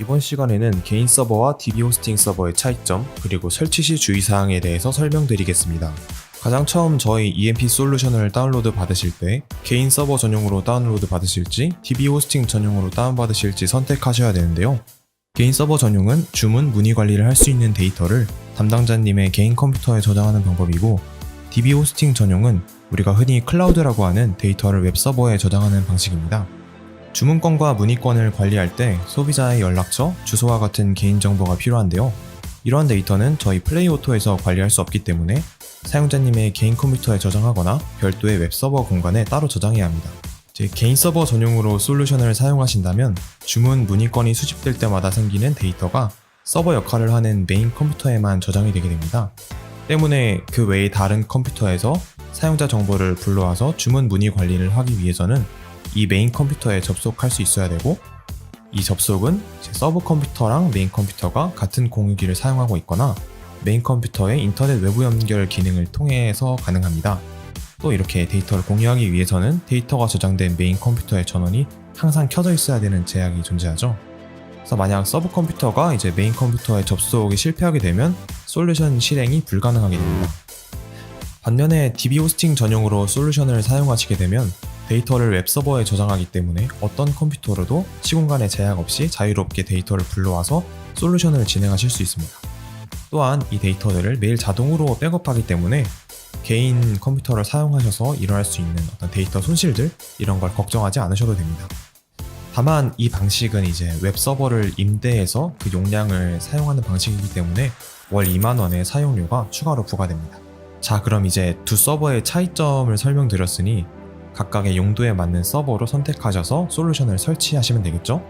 이번 시간에는 개인 서버와 DB 호스팅 서버의 차이점, 그리고 설치 시 주의사항에 대해서 설명드리겠습니다. 가장 처음 저희 EMP 솔루션을 다운로드 받으실 때 개인 서버 전용으로 다운로드 받으실지 DB 호스팅 전용으로 다운받으실지 선택하셔야 되는데요. 개인 서버 전용은 주문 문의 관리를 할 수 있는 데이터를 담당자님의 개인 컴퓨터에 저장하는 방법이고 DB 호스팅 전용은 우리가 흔히 클라우드라고 하는 데이터를 웹 서버에 저장하는 방식입니다. 주문권과 문의권을 관리할 때 소비자의 연락처, 주소와 같은 개인정보가 필요한데요. 이러한 데이터는 저희 플레이오토에서 관리할 수 없기 때문에 사용자님의 개인 컴퓨터에 저장하거나 별도의 웹 서버 공간에 따로 저장해야 합니다. 제 개인 서버 전용으로 솔루션을 사용하신다면 주문 문의권이 수집될 때마다 생기는 데이터가 서버 역할을 하는 메인 컴퓨터에만 저장이 되게 됩니다. 때문에 그 외의 다른 컴퓨터에서 사용자 정보를 불러와서 주문 문의 관리를 하기 위해서는 이 메인 컴퓨터에 접속할 수 있어야 되고 이 접속은 제 서브 컴퓨터랑 메인 컴퓨터가 같은 공유기를 사용하고 있거나 메인 컴퓨터의 인터넷 외부 연결 기능을 통해서 가능합니다. 또 이렇게 데이터를 공유하기 위해서는 데이터가 저장된 메인 컴퓨터의 전원이 항상 켜져 있어야 되는 제약이 존재하죠. 그래서 만약 서브 컴퓨터가 이제 메인 컴퓨터에 접속이 실패하게 되면 솔루션 실행이 불가능하게 됩니다. 반면에 DB 호스팅 전용으로 솔루션을 사용하시게 되면 데이터를 웹서버에 저장하기 때문에 어떤 컴퓨터로도 시공간에 제약 없이 자유롭게 데이터를 불러와서 솔루션을 진행하실 수 있습니다. 또한 이 데이터들을 매일 자동으로 백업하기 때문에 개인 컴퓨터를 사용하셔서 일어날 수 있는 어떤 데이터 손실들 이런 걸 걱정하지 않으셔도 됩니다. 다만 이 방식은 이제 웹 서버를 임대해서 그 용량을 사용하는 방식이기 때문에 월 2만 원의 사용료가 추가로 부과됩니다. 자, 그럼 이제 두 서버의 차이점을 설명드렸으니 각각의 용도에 맞는 서버로 선택하셔서 솔루션을 설치하시면 되겠죠?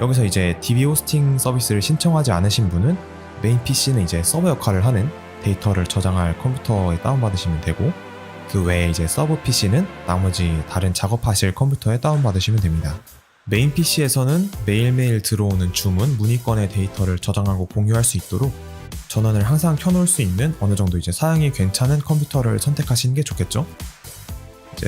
여기서 이제 DB 호스팅 서비스를 신청하지 않으신 분은 메인 PC는 이제 서버 역할을 하는 데이터를 저장할 컴퓨터에 다운받으시면 되고 그 외에 이제 서버 PC는 나머지 다른 작업하실 컴퓨터에 다운받으시면 됩니다. 메인 PC에서는 매일매일 들어오는 주문, 문의권의 데이터를 저장하고 공유할 수 있도록 전원을 항상 켜놓을 수 있는 어느 정도 이제 사양이 괜찮은 컴퓨터를 선택하시는 게 좋겠죠?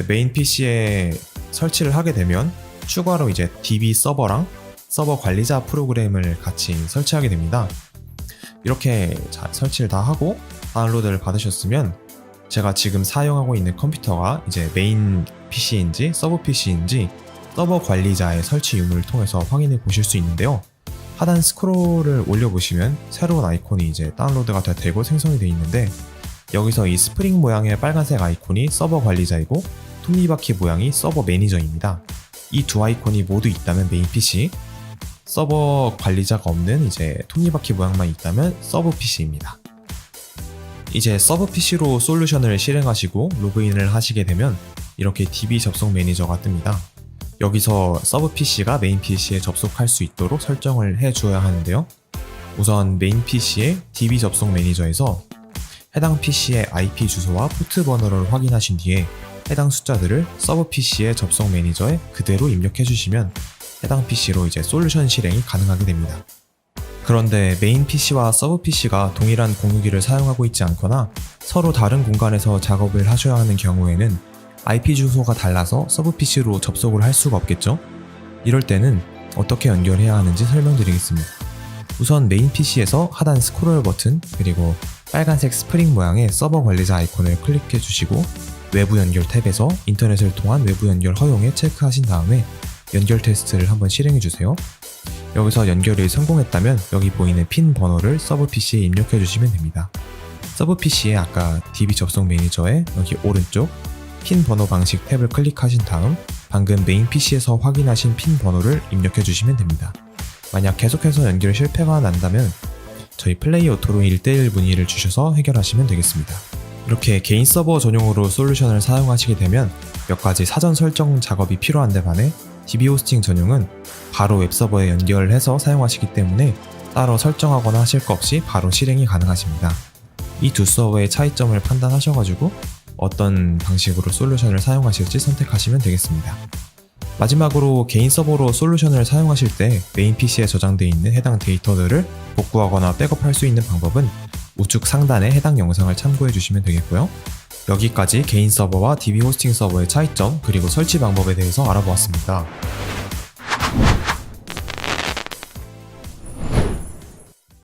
메인 PC에 설치를 하게 되면 추가로 이제 DB 서버랑 서버 관리자 프로그램을 같이 설치하게 됩니다. 이렇게 잘 설치를 다 하고 다운로드를 받으셨으면 제가 지금 사용하고 있는 컴퓨터가 이제 메인 PC인지 서버 PC인지 서버 관리자의 설치 유무를 통해서 확인해 보실 수 있는데요. 하단 스크롤을 올려보시면 새로운 아이콘이 이제 다운로드가 다 되고 생성이 되어 있는데 여기서 이 스프링 모양의 빨간색 아이콘이 서버 관리자이고 톱니바퀴 모양이 서버 매니저입니다. 이 두 아이콘이 모두 있다면 메인 PC, 서버 관리자가 없는 이제 톱니바퀴 모양만 있다면 서브 PC입니다. 이제 서브 PC로 솔루션을 실행하시고 로그인을 하시게 되면 이렇게 DB 접속 매니저가 뜹니다. 여기서 서브 PC가 메인 PC에 접속할 수 있도록 설정을 해 주어야 하는데요. 우선 메인 PC의 DB 접속 매니저에서 해당 PC의 IP 주소와 포트 번호를 확인하신 뒤에 해당 숫자들을 서브 PC의 접속 매니저에 그대로 입력해 주시면 해당 PC로 이제 솔루션 실행이 가능하게 됩니다. 그런데 메인 PC와 서브 PC가 동일한 공유기를 사용하고 있지 않거나 서로 다른 공간에서 작업을 하셔야 하는 경우에는 IP 주소가 달라서 서브 PC로 접속을 할 수가 없겠죠? 이럴 때는 어떻게 연결해야 하는지 설명드리겠습니다. 우선 메인 PC에서 하단 스크롤 버튼 그리고 빨간색 스프링 모양의 서버 관리자 아이콘을 클릭해 주시고 외부 연결 탭에서 인터넷을 통한 외부 연결 허용에 체크하신 다음에 연결 테스트를 한번 실행해 주세요. 여기서 연결이 성공했다면 여기 보이는 핀 번호를 서브 PC에 입력해 주시면 됩니다. 서브 PC에 아까 DB 접속 매니저에 여기 오른쪽 핀 번호 방식 탭을 클릭하신 다음 방금 메인 PC에서 확인하신 핀 번호를 입력해 주시면 됩니다. 만약 계속해서 연결 실패가 난다면 저희 플레이 오토로 1대1 문의를 주셔서 해결하시면 되겠습니다. 이렇게 개인 서버 전용으로 솔루션을 사용하시게 되면 몇 가지 사전 설정 작업이 필요한데 반해 DB 호스팅 전용은 바로 웹서버에 연결해서 사용하시기 때문에 따로 설정하거나 하실 것 없이 바로 실행이 가능하십니다. 이 두 서버의 차이점을 판단하셔가지고 어떤 방식으로 솔루션을 사용하실지 선택하시면 되겠습니다. 마지막으로 개인 서버로 솔루션을 사용하실 때 메인 PC에 저장되어 있는 해당 데이터들을 복구하거나 백업할 수 있는 방법은 우측 상단에 해당 영상을 참고해 주시면 되겠고요. 여기까지 개인 서버와 DB 호스팅 서버의 차이점 그리고 설치 방법에 대해서 알아보았습니다.